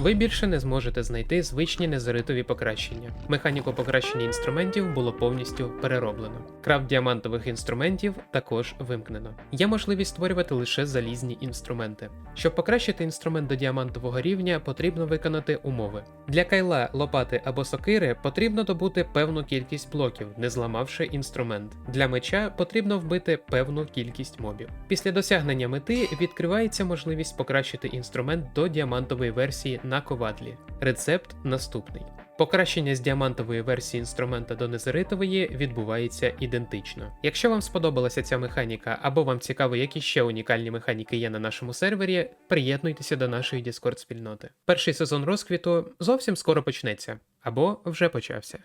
ви більше не зможете знайти звичні незеритові покращення. Механіку покращення інструментів було повністю перероблено. Крафт діамантових інструментів також вимкнено. Є можливість створювати лише залізні інструменти. Щоб покращити інструмент до діамантового рівня, потрібно виконати умови. Для кайла, лопати або сокири потрібно добути певну кількість блоків, не зламавши інструмент. Для меча потрібно вбити певну кількість мобів. Після досягнення мети відкривається можливість покращити інструмент до діамантової версії на ковадлі. Рецепт наступний. Покращення з діамантової версії інструмента до незеритової відбувається ідентично. Якщо вам сподобалася ця механіка або вам цікаво, які ще унікальні механіки є на нашому сервері, приєднуйтеся до нашої Discord спільноти. Перший сезон розквіту зовсім скоро почнеться або вже почався.